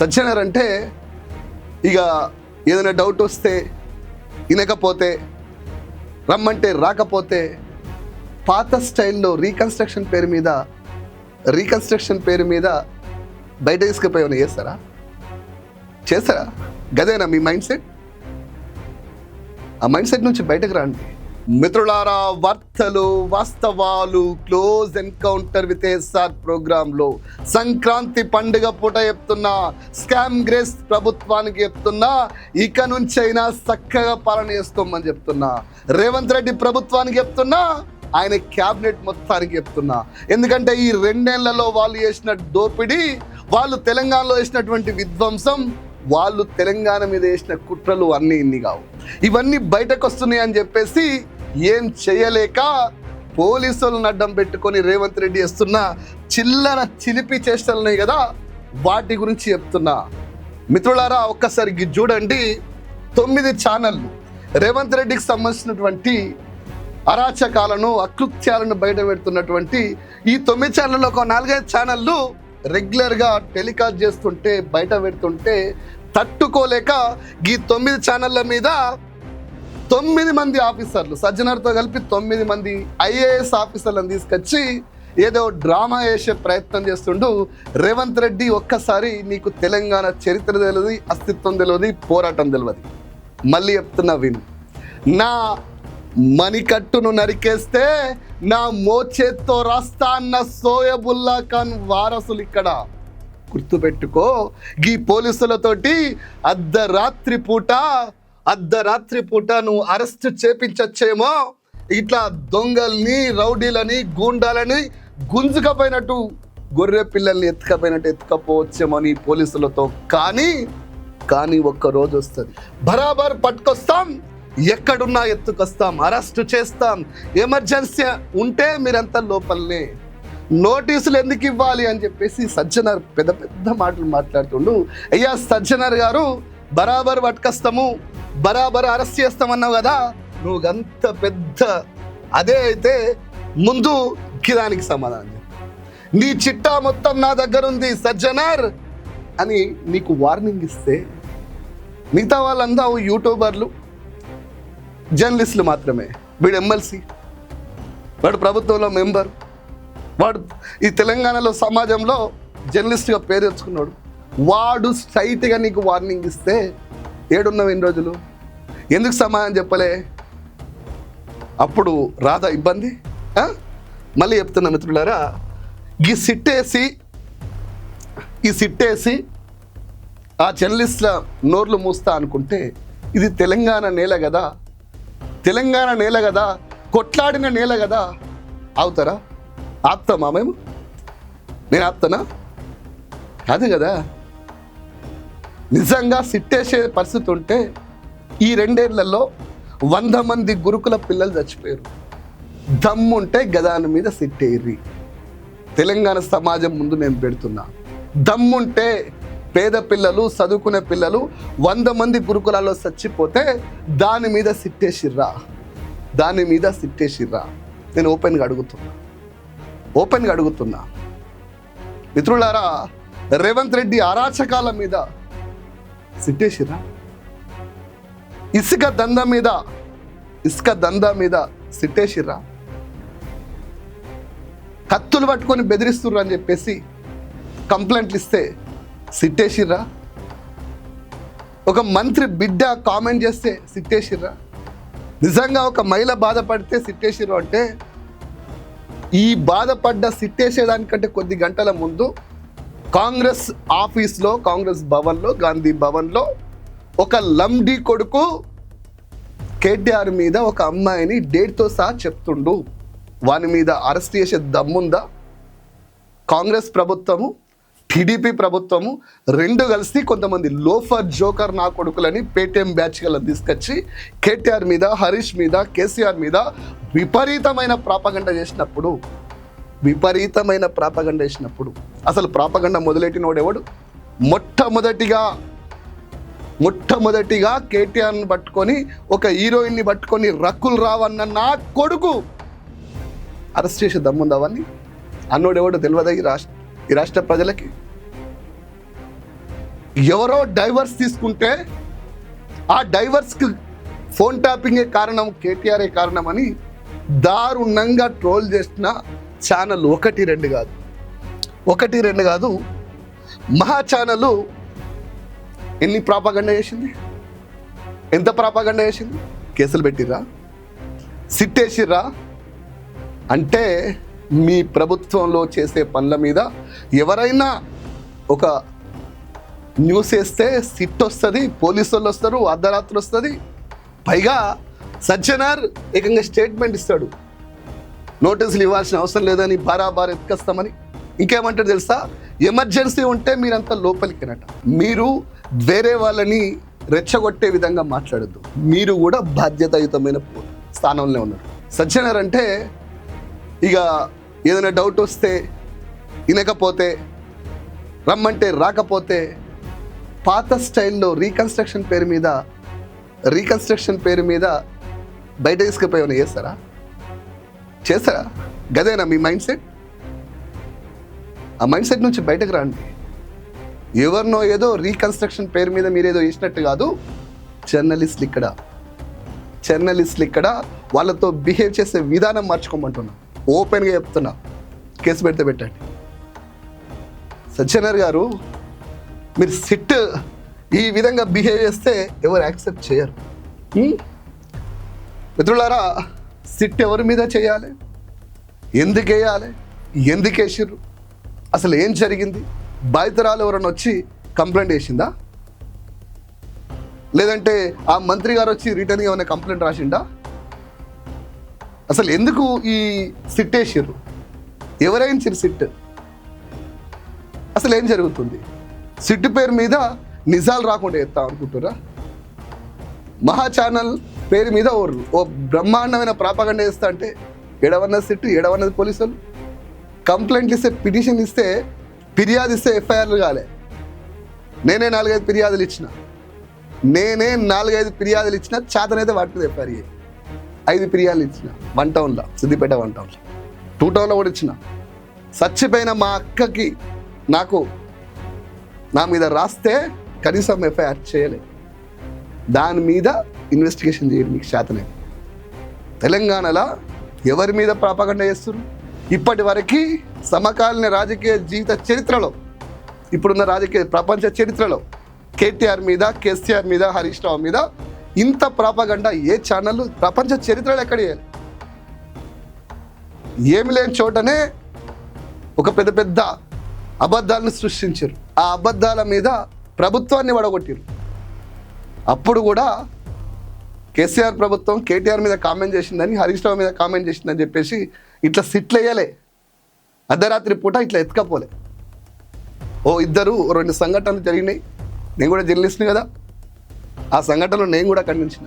సజ్జనర్ అంటే ఇక ఏదైనా డౌట్ వస్తే వినకపోతే రమ్మంటే రాకపోతే పాత స్టైల్లో రీకన్స్ట్రక్షన్ పేరు మీద రీకన్స్ట్రక్షన్ పేరు మీద బయట తీసుకుపోయి చేస్తారా? చేస్తారా? గదేనా మీ మైండ్ సెట్ ఆ మైండ్ సెట్ నుంచి బయటకు రండి. మిత్రులారా వార్తలు వాస్తవాలు క్లోజ్ ఎన్కౌంటర్ విత్ ఎస్ఆర్ ప్రోగ్రామ్లో సంక్రాంతి పండుగ పూట చెప్తున్నా స్కామ్ గ్రేస్ ప్రభుత్వానికి చెప్తున్నా ఇక నుంచి అయినా చక్కగా పాలన చేసుకోమని చెప్తున్నా రేవంత్ రెడ్డి ప్రభుత్వానికి చెప్తున్నా ఆయన క్యాబినెట్ మొత్తానికి చెప్తున్నా. ఎందుకంటే ఈ రెండేళ్ళలో వాళ్ళు చేసిన దోపిడీ వాళ్ళు తెలంగాణలో వేసినటువంటి విధ్వంసం వాళ్ళు తెలంగాణ మీద వేసిన కుట్రలు అన్నీ ఇన్ని కావు. ఇవన్నీ బయటకు వస్తున్నాయి అని చెప్పేసి ఏం చేయలేక పోలీసులను అడ్డం పెట్టుకొని రేవంత్ రెడ్డి చేస్తున్న చిల్లర చిలిపి చేష్టలున్నాయి కదా వాటి గురించి చెప్తున్నా. మిత్రులారా ఒక్కసారి చూడండి. తొమ్మిది ఛానళ్ళు. రేవంత్ రెడ్డికి సంబంధించినటువంటి అరాచకాలను అకృత్యాలను బయట పెడుతున్నటువంటి ఈ తొమ్మిది ఛానళ్ళు ఒక నాలుగైదు ఛానళ్ళు రెగ్యులర్గా టెలికాస్ట్ చేస్తుంటే బయట పెడుతుంటే తట్టుకోలేక ఈ తొమ్మిది ఛానళ్ళ మీద తొమ్మిది మంది ఆఫీసర్లు సజ్జనర్తో కలిపి తొమ్మిది మంది ఐఏఎస్ ఆఫీసర్లను తీసుకొచ్చి ఏదో డ్రామా వేసే ప్రయత్నం చేస్తుండు. రేవంత్ రెడ్డి ఒక్కసారి నీకు తెలంగాణ చరిత్ర తెలియదు అస్తిత్వం తెలియదు పోరాటం తెలియదు. మళ్ళీ చెప్తున్నా విను. నా మణికట్టును నరికేస్తే నా మోచేత్తో రాస్తా అన్న సోయబుల్లా ఖాన్ వారసులు ఇక్కడ. గుర్తుపెట్టుకో ఈ పోలీసులతోటి అర్ధరాత్రి పూట అర్ధరాత్రి పూట నువ్వు అరెస్ట్ చేపించచ్చేమో. ఇట్లా దొంగల్ని రౌడీలని గూండాలని గుంజుకపోయినట్టు గొర్రె పిల్లల్ని ఎత్తుకపోయినట్టు ఎత్తుకపోవచ్చేమో పోలీసులతో. కానీ కానీ ఒక్కరోజు వస్తుంది. బరాబర్ పట్టుకొస్తాం ఎక్కడున్నా ఎత్తుకొస్తాం అరెస్ట్ చేస్తాం. ఎమర్జెన్సీ ఉంటే మీరంతా లోపలనే. నోటీసులు ఎందుకు ఇవ్వాలి అని చెప్పేసి సజ్జనర్ పెద్ద పెద్ద మాటలు మాట్లాడుతుండు. అయ్యా సజ్జనర్ గారు బరాబర్ పట్టుకొస్తాము. బరాబర్ అరెస్ట్ చేస్తామన్నావు కదా? నువ్వు అంత పెద్ద అదే అయితే ముందు కిదానికి సమాధానం నీ చిట్టా మొత్తం నా దగ్గర ఉంది సజ్జనార్! అని నీకు వార్నింగ్ ఇస్తే మిగతా వాళ్ళందరూ యూట్యూబర్లు జర్నలిస్టులు మాత్రమే. వీడు ఎమ్మెల్సీ వాడు ప్రభుత్వంలో మెంబర్ వాడు ఈ తెలంగాణలో సమాజంలో జర్నలిస్ట్గా పేరు తెచ్చుకున్నాడు. వాడు స్ట్రైట్గా నీకు వార్నింగ్ ఇస్తే ఏడున్నావు ఎన్ని రోజులు? ఎందుకు సమాధానం చెప్పలే? అప్పుడు రాదా ఇబ్బంది? మళ్ళీ చెప్తున్నా మిత్రులారా ఈ సిట్టేసి ఈ సిట్టేసి ఆ జర్నలిస్ట్ల నోర్లు మూస్తా అనుకుంటే ఇది తెలంగాణ నేల కదా? తెలంగాణ నేల కదా? కొట్లాడిన నేల కదా? అవుతారా ఆపుతామా మేము? నేను ఆపుతానా? కాదు కదా? నిజంగా సిట్టేసే పరిస్థితి ఉంటే ఈ రెండేళ్ళలో వంద మంది గురుకుల పిల్లలు చచ్చిపోయారు. దమ్ముంటే గదాని మీద సిట్టేరి. తెలంగాణ సమాజం ముందు నేను పెడుతున్నా. దమ్ముంటే పేద పిల్లలు చదువుకునే పిల్లలు వంద మంది గురుకులాల్లో చచ్చిపోతే దాని మీద సిట్టేసిర్రా. దాని మీద సిట్టేసిర్రా. నేను ఓపెన్గా అడుగుతున్నా. ఓపెన్గా అడుగుతున్నా. మిత్రులారా రేవంత్ రెడ్డి అరాచకాల మీద సిట్టేసిరా ఇసుక దంద మీద ఇసుక దంద మీద సిట్టేసిరా కత్తులు పట్టుకొని బెదిరిస్తుర్రు అని చెప్పేసి కంప్లైంట్లు ఇస్తే సిట్టేసిర్రా ఒక మంత్రి బిడ్డ కామెంట్ చేస్తే సిట్టేసిర్రా నిజంగా ఒక మహిళ బాధపడితే సిట్టేసిర్రు అంటే ఈ బాధపడ్డ సిట్టేసేదానికంటే కొద్ది గంటల ముందు కాంగ్రెస్ ఆఫీస్లో కాంగ్రెస్ భవన్లో గాంధీ భవన్లో ఒక లండి కొడుకు కేటీఆర్ మీద ఒక అమ్మాయిని డేట్తో సహా చెప్తుండు. వాని మీద అరెస్ట్ చేసే దమ్ముందా? కాంగ్రెస్ ప్రభుత్వము టీడీపీ ప్రభుత్వము రెండు కలిసి కొంతమంది లోఫర్ జోకర్ నా కొడుకులని పేటీఎం బ్యాచ్ గల తీసుకొచ్చి కేటీఆర్ మీద హరీష్ మీద కేసీఆర్ మీద విపరీతమైన ప్రాపగండ చేసినప్పుడు విపరీతమైన ప్రాపగండ వేసినప్పుడు. అసలు ప్రాపగండ మొదలెట్టినోడెవడు? మొట్టమొదటిగా మొట్టమొదటిగా కేటీఆర్ని పట్టుకొని ఒక హీరోయిన్ని పట్టుకొని రక్కులు రావన్న నా కొడుకు అరెస్ట్ చేసే దమ్ముంది అవన్నీ అన్నోడు తెలియదా ఈ రాష్ట్ర ఈ రాష్ట్ర ప్రజలకి? ఎవరో డైవర్స్ తీసుకుంటే ఆ డైవర్స్కి ఫోన్ ట్యాపింగే కారణం కేటీఆర్ఏ కారణం అని దారుణంగా ట్రోల్ చేసిన ఛానల్ ఒకటి రెండు కాదు. ఒకటి రెండు కాదు మహా ఛానల్ ఎన్ని ప్రాపగండ చేసింది? ఎంత ప్రాపగండ చేసింది? కేసులు పెట్టిర్రా? సిట్టేసిర్రా? అంటే మీ ప్రభుత్వంలో చేసే పనుల మీద ఎవరైనా ఒక న్యూస్ వేస్తే సిట్ వస్తుంది పోలీసు వాళ్ళు వస్తారు అర్ధరాత్రి వస్తుంది పైగా సజ్జనార్ ఏకంగా స్టేట్మెంట్ ఇస్తాడు. నోటీసులు ఇవ్వాల్సిన అవసరం లేదని బారాబార్ ఎత్తుకొస్తామని ఇంకేమంటారు తెలుసా? ఎమర్జెన్సీ ఉంటే మీరంతా లోపలికినట మీరు వేరే వాళ్ళని రెచ్చగొట్టే విధంగా మాట్లాడద్దు. మీరు కూడా బాధ్యతాయుతమైన స్థానంలో ఉన్నారు. సజ్జనర్ అంటే ఇక ఏదైనా డౌట్ వస్తే వినకపోతే రమ్మంటే రాకపోతే పాత స్టైల్లో రీకన్స్ట్రక్షన్ పేరు మీద రీకన్స్ట్రక్షన్ పేరు మీద బయట తీసుకుపోయి ఏమైనా చేస్తారా? చేస్తారా? గదేనా మీ మైండ్ సెట్? ఆ మైండ్ సెట్ నుంచి బయటకు రండి. ఎవరినో ఏదో రీకన్స్ట్రక్షన్ పేరు మీద మీరు ఏదో చేసినట్టు కాదు జర్నలిస్టులు ఇక్కడ. జర్నలిస్టులు ఇక్కడ వాళ్ళతో బిహేవ్ చేసే విధానం మార్చుకోమంటున్నా. ఓపెన్గా చెప్తున్నా. కేసు పెడితే పెట్టండి. సజ్జనర్ గారు మీరు సిట్ ఈ విధంగా బిహేవ్ చేస్తే ఎవరు యాక్సెప్ట్ చేయరు. మిత్రులారా సిట్ ఎవరి మీద చేయాలి? ఎందుకు వేయాలి? ఎందుకు వేసిర్రు? అసలు ఏం జరిగింది? బాధితురాలు ఎవరైనా వచ్చి కంప్లైంట్ వేసిందా? లేదంటే ఆ మంత్రి గారు వచ్చి రిటర్న్ ఏమైనా కంప్లైంట్ రాసిండా అసలు ఎందుకు ఈ సిట్ వేసిర్రు? ఎవరైనా సిట్? అసలు ఏం జరుగుతుంది? సిట్ పేరు మీద నిజాలు రాకుండా ఎత్తా అనుకుంటురా మహా ఛానల్ పేరు మీద ఓ ఓ బ్రహ్మాండమైన ప్రాపగండ చేస్తా అంటే ఎడవన్నది సిట్టు ఎడవన్నది పోలీసులు. కంప్లైంట్లు ఇస్తే పిటిషన్ ఇస్తే ఫిర్యాదు ఇస్తే ఎఫ్ఐఆర్లు కాలే. నేనే నాలుగైదు ఫిర్యాదులు ఇచ్చిన. నేనే నాలుగైదు ఫిర్యాదులు ఇచ్చిన చేతనైతే వాటి మీద ఎఫ్ఐఆర్ ఐదు ఫిర్యాదులు ఇచ్చిన వన్ టౌన్లో సిద్దిపేట వన్ టౌన్లో. టూ టౌన్లో కూడా ఇచ్చిన. చచ్చిపోయిన మా అక్కకి నాకు నా మీద రాస్తే కనీసం ఎఫ్ఐఆర్ చేయలేదు దాని మీద ఇన్వెస్టిగేషన్ చేయండి మీకు శాతనే తెలంగాణలో ఎవరి మీద ప్రాపగండ చేస్తున్నారు ఇప్పటి వరకు సమకాలీన రాజకీయ జీవిత చరిత్రలో ఇప్పుడున్న రాజకీయ ప్రపంచ చరిత్రలో కేటీఆర్ మీద కేసీఆర్ మీద హరీష్ రావు మీద ఇంత ప్రాపగండ ఏ ఛానల్ ప్రపంచ చరిత్రలో ఎక్కడ చేయాలి? ఏమి లేని చోటనే ఒక పెద్ద పెద్ద అబద్ధాలను సృష్టించారు. ఆ అబద్ధాల మీద ప్రభుత్వాన్ని వడగొట్టారు అప్పుడు కూడా కేసీఆర్ ప్రభుత్వం కేటీఆర్ మీద కామెంట్ చేసిందని హరీష్ రావు మీద కామెంట్ చేసిందని చెప్పేసి ఇట్లా సిట్లు వేయలే. అర్ధరాత్రి పూట ఇట్లా ఎత్తుకపోలే. ఓ ఇద్దరు ఓ రెండు సంఘటనలు జరిగినాయి. నేను కూడా జర్నలిస్ట్ని కదా. ఆ సంఘటనలు నేను కూడా ఖండించిన.